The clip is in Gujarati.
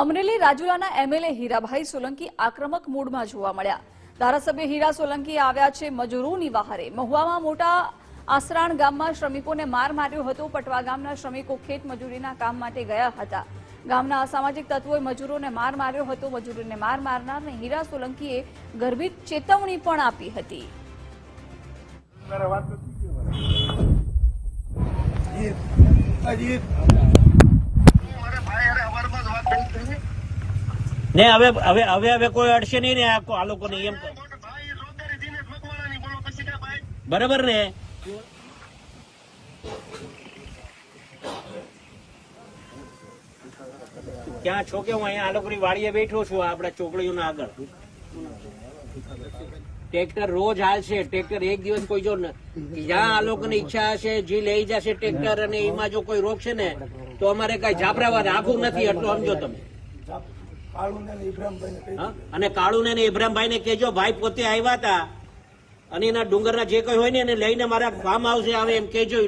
અમરેલી રાજુલાના એમએલએ હીરાભાઈ સોલંકી આક્રમક મૂડમાં જોવા મળ્યા. ધારાસભ્ય હીરા સોલંકી આવ્યા છે મજૂરોની વહારે મહુવામાં મોટા આસરાણ ગામમાં શ્રમિકોને માર માર્યો હતો. પટવા ગામના શ્રમિકો ખેત મજૂરીના કામ માટે ગયા હતા. ગામના અસામાજિક તત્વોએ મજૂરોને માર માર્યો હતો. મજૂરોને માર મારનારને હીરા સોલંકીએ ગર્ભિત ચેતવણી પણ આપી હતી. અજીત અજીત મારે ભાઈ અરે અવારમાં જ વાત થઈ હતી. ને હવે હવે હવે હવે કોઈ અડશે નહીં ને આ લોકોને એમ બરાબર ને? ક્યાં છો કે હું અહીંયા? આ લોકોની વાડીએ બેઠો છું આપણા ચોકડીઓના આગળ. ટ્રેક્ટર રોજ હાલશે. ટ્રેક્ટર એક દિવસ કોઈ જો જ્યાં આ લોકોની ઈચ્છા હશે, જે લઈ જશે ટ્રેક્ટર અને એમાં જો કોઈ રોકશે ને, તો અમારે કઈ જાબરાવા આખું નથી એટલું સમજો તમે. ને? અને કાળુને ને ઇબ્રાહીમભાઈ ને કેજો ભાઈ પોતે આવ્યા હતા અને એના ડુંગરના જે કઈ હોય ને એને લઈને મારા ફાર્મ હાઉસે આવે એમ કેજો